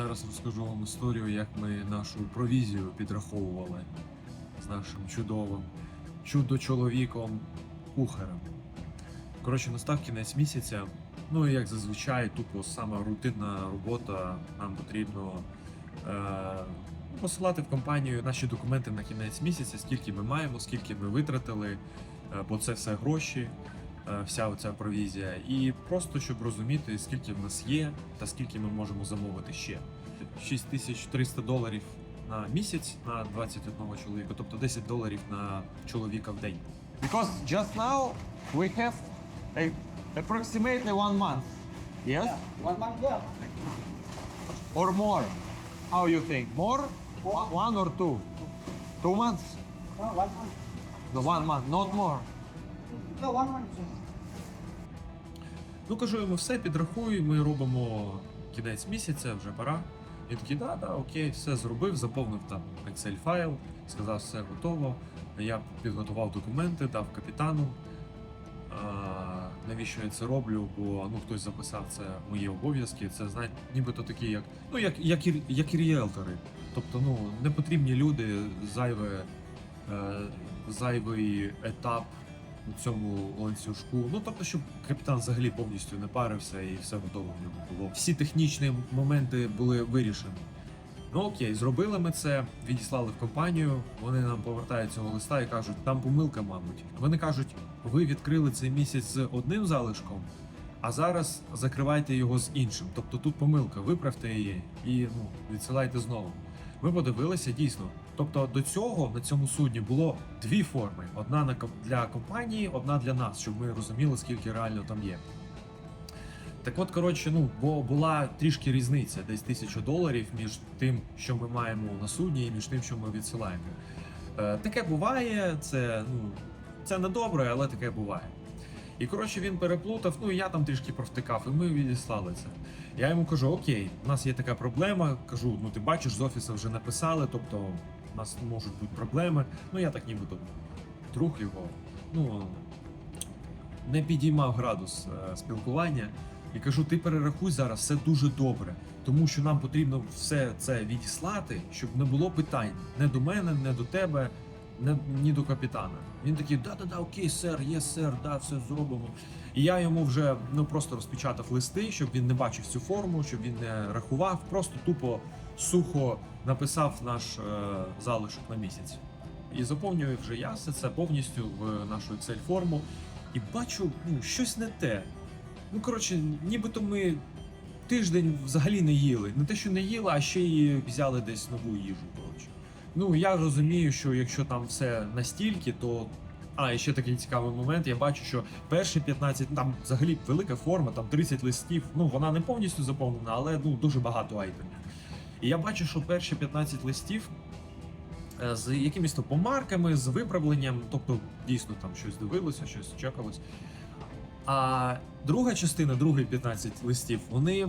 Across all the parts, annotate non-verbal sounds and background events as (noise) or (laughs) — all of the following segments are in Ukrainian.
Зараз розкажу вам історію, як ми нашу провізію підраховували з нашим чудовим чудо-чоловіком кухарем. Коротше, настав кінець місяця. Ну і як зазвичай, тупо саме рутинна робота. Нам потрібно е, посилати в компанію наші документи на кінець місяця, скільки ми маємо, скільки ми витратили, е, бо це все гроші, вся оця провізія. І просто щоб розуміти, скільки в нас є та скільки ми можемо замовити ще. 6300 доларів на місяць на 21 чоловіка, тобто 10 доларів на чоловіка в день. Because just now we have a, approximately one month. Yes? Yeah, One month, yeah. Or more? How you think? More? One or two? Two months? No, one month. No, one month, not more. No, one month. Ну кажу йому, все підрахуй, ми робимо кінець місяця, вже пора. Він такий, да, да, окей, все зробив, заповнив там Excel файл, сказав, все готово. Я підготував документи, дав капітану. А, навіщо я це роблю? Бо ну хтось записав це мої обов'язки. Це знаєте, нібито такі, як ну як, як, і, як і ріелтори. Тобто, ну не люди, зайве, е, зайвий етап у цьому ланцюжку. Ну тобто, щоб капітан взагалі повністю не парився і все готово в ньому було. Всі технічні моменти були вирішені. Ну окей, зробили ми це, відіслали в компанію. Вони нам повертають цього листа і кажуть, там помилка, мабуть. Вони кажуть, ви відкрили цей місяць з одним залишком, а зараз закривайте його з іншим. Тобто тут помилка, виправте її і ну, відсилайте знову. Ми подивилися дійсно. Тобто до цього на цьому судні було дві форми: одна на для компанії, одна для нас, щоб ми розуміли, скільки реально там є. Так от, коротше, ну, бо була трішки різниця, десь тисяча доларів між тим, що ми маємо на судні, і між тим, що ми відсилаємо. Е, таке буває, це, ну, це не добре, але таке буває. І коротше він переплутав, ну і я там трішки провтикав, і ми відіслали це. Я йому кажу: Окей, у нас є така проблема. Кажу, ну ти бачиш, з офісу вже написали, тобто у нас можуть бути проблеми. Ну я так нібито друг його. Ну не підіймав градус е, спілкування. І кажу, ти перерахуй зараз все дуже добре, тому що нам потрібно все це відіслати, щоб не було питань не до мене, не до тебе, ні до капітана. Він такий, да-да-да, окей, сер, є сер, да, все зробимо. І я йому вже ну просто розпечатав листи, щоб він не бачив цю форму, щоб він не рахував, просто тупо сухо написав наш е, залишок на місяць. І заповнюю вже я все це повністю в нашу Excel форму. І бачу, ну, щось не те. Ну, коротше, нібито ми тиждень взагалі не їли. Не те, що не їли, а ще й взяли десь нову їжу. Ну, я розумію, що якщо там все настільки, то. А, і ще такий цікавий момент. Я бачу, що перші 15, там взагалі велика форма, там 30 листів. Ну, вона не повністю заповнена, але ну, дуже багато айтемів. І я бачу, що перші 15 листів е, з якимись то помарками, з виправленням, тобто дійсно там щось дивилося, щось чекалось. А друга частина, другий 15 листів, вони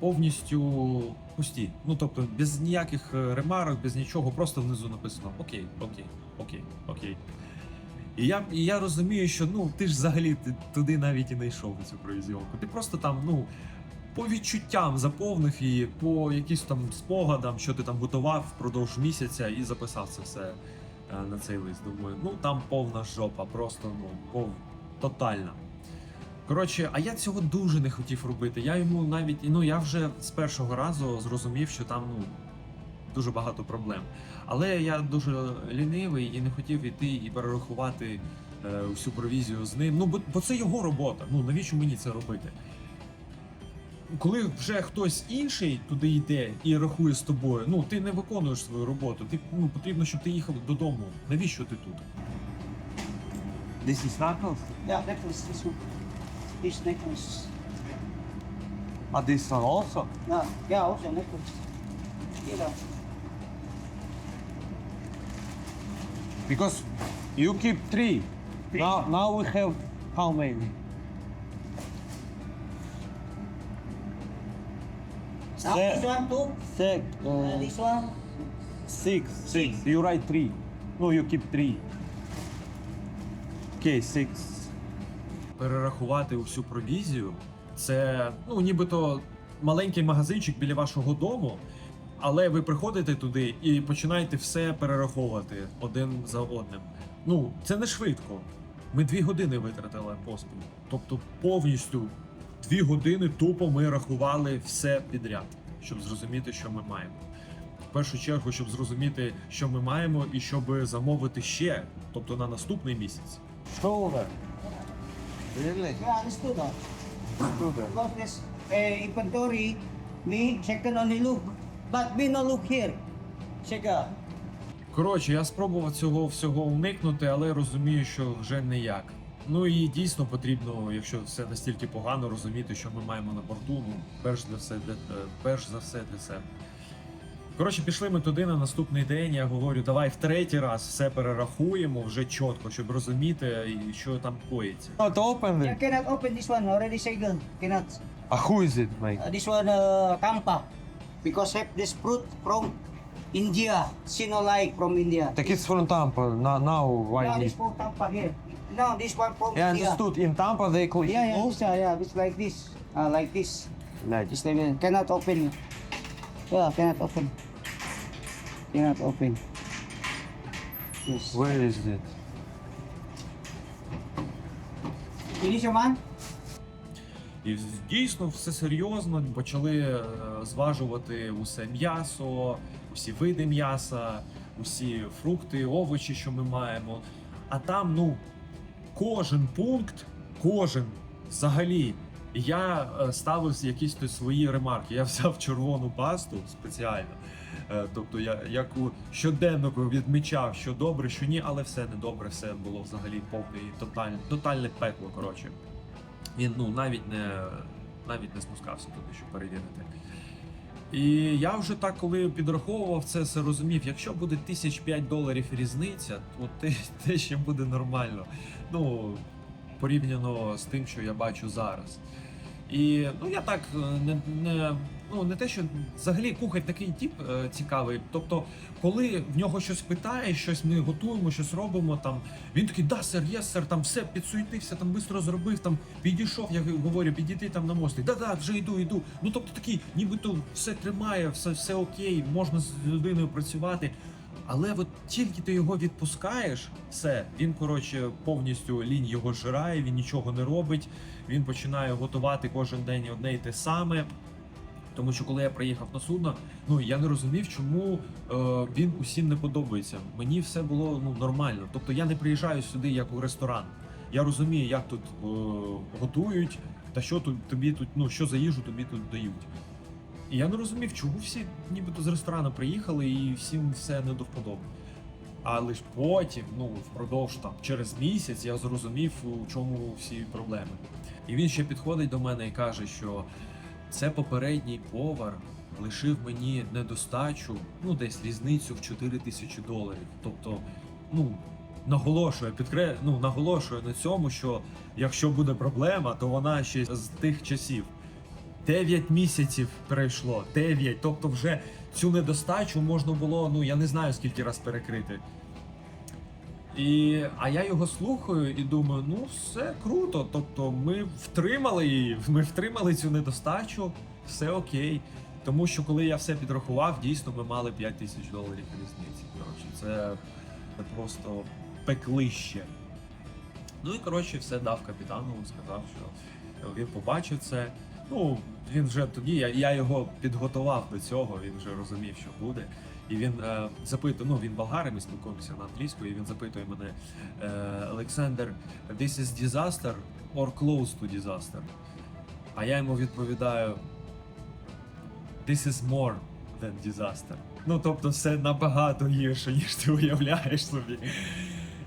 повністю пусті. Ну тобто, без ніяких е, ремарок, без нічого, просто внизу написано Окей, окей, окей, окей. І я, і я розумію, що ну ти ж взагалі ти туди навіть і не йшов цю провізіонку. Ти просто там, ну. По відчуттям заповнив її, по якимось там спогадам, що ти там готував впродовж місяця, і записав це все е, на цей лист. Думаю, ну там повна жопа, просто ну пов... тотальна. Коротше, а я цього дуже не хотів робити. Я йому навіть ну я вже з першого разу зрозумів, що там ну дуже багато проблем. Але я дуже лінивий і не хотів іти і перерахувати е, всю провізію з ним. Ну бо, бо це його робота. Ну навіщо мені це робити? Коли вже хтось інший туди йде і рахує з тобою, ну ти не виконуєш свою роботу. Ти ну потрібно, щоб ти їхав додому. Навіщо ти тут? This is knuckles? Yeah, necklace, this one. This necklace. Ah, this one also? No, yeah, also necklace. Yeah. Because you keep three. Three. Now, now we have how many? Now Se- this one too. Six. Uh, Uh, this one. six. Six. You write three. No, you keep three. Okay, six. Перерахувати всю провізію, це ну нібито маленький магазинчик біля вашого дому, але ви приходите туди і починаєте все перераховувати один за одним. Ну, це не швидко. Ми дві години витратили поспіль. Тобто повністю дві години тупо ми рахували все підряд, щоб зрозуміти, що ми маємо. В першу чергу, щоб зрозуміти, що ми маємо, і щоб замовити ще, тобто на наступний місяць. Shoulder. Really? Yeah, let's do that. Shoulder. Because this uh, inventory, me, second only look. But me no look here. Check out. Коротше, я спробував цього всього уникнути, але розумію, що вже ніяк. Ну і дійсно потрібно, якщо все настільки погано, розуміти, що ми маємо на борту. Ну, перш за все, для, е, перш за все для себе. Коротше, пішли ми туди на наступний день. Я говорю, давай в третій раз все перерахуємо вже чітко, щоб розуміти, що там коїться. Not open I it. cannot open this one, already segel. Cannot. Ah, who is it, mate? Uh, this one, uh, Kampa. Because have this fruit from India. Sinolai from India. Так it's from Tampa. Now, now why Now this from Tampa here. Now this one from Yeah, India. understood. In Tampa they close. Yeah, yeah, uh, yeah, it's like this. Uh, like this. Like This time, uh, cannot open. Yeah, cannot open. Cannot open. Yes. Where is it? Finish your man? І дійсно все серйозно. Почали е, зважувати усе м'ясо, усі види м'яса, усі фрукти, овочі, що ми маємо. А там, ну, кожен пункт, кожен взагалі. Я е, ставив якісь то свої ремарки. Я взяв (laughs) червону пасту спеціально. Е, Тобто я як у щоденнику відмічав, що добре, що ні, але все не добре, все було взагалі повне і тотальне, тотальне пекло. Коротше. Він ну навіть не навіть не спускався туди, щоб перевірити. І я вже так, коли підраховував це, все розумів, якщо буде тисяч п'ять доларів різниця, то те, те ще буде нормально. Ну, порівняно з тим, що я бачу зараз. І ну я так е, не, не, ну, не те, що взагалі кухар такий тип е, цікавий. Тобто, коли в нього щось питає, щось ми готуємо, щось робимо, там він такий, да, сер, є, сер, там все підсуетився, там швидко зробив, там підійшов, я говорю, підійти там на мостик. Да, да, вже йду, йду. Ну тобто такий, нібито все тримає, все, все окей, можна з людиною працювати. Але от тільки ти його відпускаєш, все, він коротше повністю лінь його жирає, він нічого не робить. Він починає готувати кожен день одне й те саме. Тому що коли я приїхав на судно, ну я не розумів, чому е, він усім не подобається. Мені все було ну нормально. Тобто я не приїжджаю сюди як у ресторан. Я розумію, як тут е, готують, та що тут тобі тут, ну що за їжу тобі тут дають. І я не розумів, чому всі нібито з ресторану приїхали і всім все не до вподоби. Але ж потім, ну впродовж там через місяць, я зрозумів, у чому всі проблеми. І він ще підходить до мене і каже, що це попередній повар лишив мені недостачу, ну десь різницю в 4 тисячі доларів. Тобто, ну наголошує, підкре... ну, наголошує на цьому, що якщо буде проблема, то вона ще з тих часів. 9 місяців пройшло, 9. Тобто, вже цю недостачу можна було, ну я не знаю скільки раз перекрити. І, а я його слухаю і думаю, ну все круто. Тобто ми втримали її, ми втримали цю недостачу, все окей. Тому що коли я все підрахував, дійсно ми мали 5 тисяч доларів різниці. Коротше, це просто пеклище. Ну і коротше, все дав капітану, сказав, що він побачив це. Ну, він вже тоді, я, я його підготував до цього, він вже розумів, що буде. І він е, запитує, ну він болгарин, ми спілкуємося на англійською, і він запитує мене, е, Олександр, this is disaster or close to disaster? А я йому відповідаю, this is more than disaster. Ну, тобто, все набагато гірше, ніж ти уявляєш собі.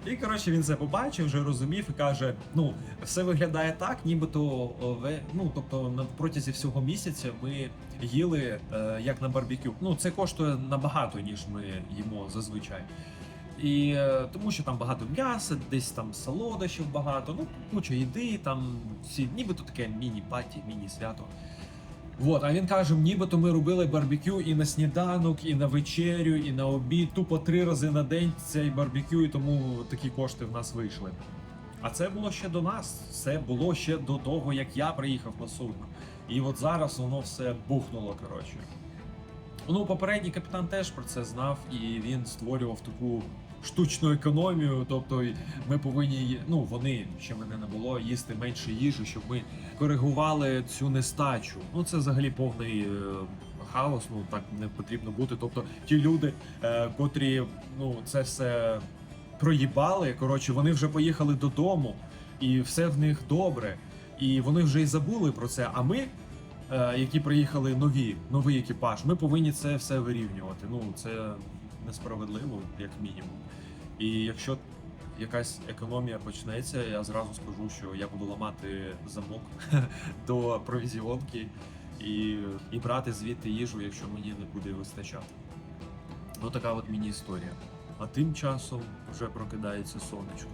І коротше він це побачив, вже розумів і каже: ну, все виглядає так, нібито ну, тобто на протязі всього місяця ми їли е, як на барбекю. Ну, це коштує набагато, ніж ми їмо зазвичай. І е, тому що там багато м'яса, десь там солодощів багато, ну куча їди, там всі, нібито таке міні-паті, міні-свято. Вот, а він каже, нібито ми робили барбекю і на сніданок, і на вечерю, і на обід. Тупо три рази на день цей барбекю, і тому такі кошти в нас вийшли. А це було ще до нас. Це було ще до того, як я приїхав на судно. І от зараз воно все бухнуло, коротше. Ну, попередній капітан теж про це знав, і він створював таку штучну економію. Тобто, ми повинні, ну вони ще мене не було, їсти менше їжі, щоб ми коригували цю нестачу. Ну це взагалі повний е, хаос. Ну так не потрібно бути. Тобто, ті люди, е, котрі ну це все проїбали. Коротше, вони вже поїхали додому, і все в них добре. І вони вже й забули про це. А ми, які приїхали нові, новий екіпаж, ми повинні це все вирівнювати. Ну це несправедливо, як мінімум. І якщо якась економія почнеться, я зразу скажу, що я буду ламати замок (laughs) до провізіонки і, і брати звідти їжу, якщо мені не буде вистачати. Ось така от міні-історія. А тим часом вже прокидається сонечко.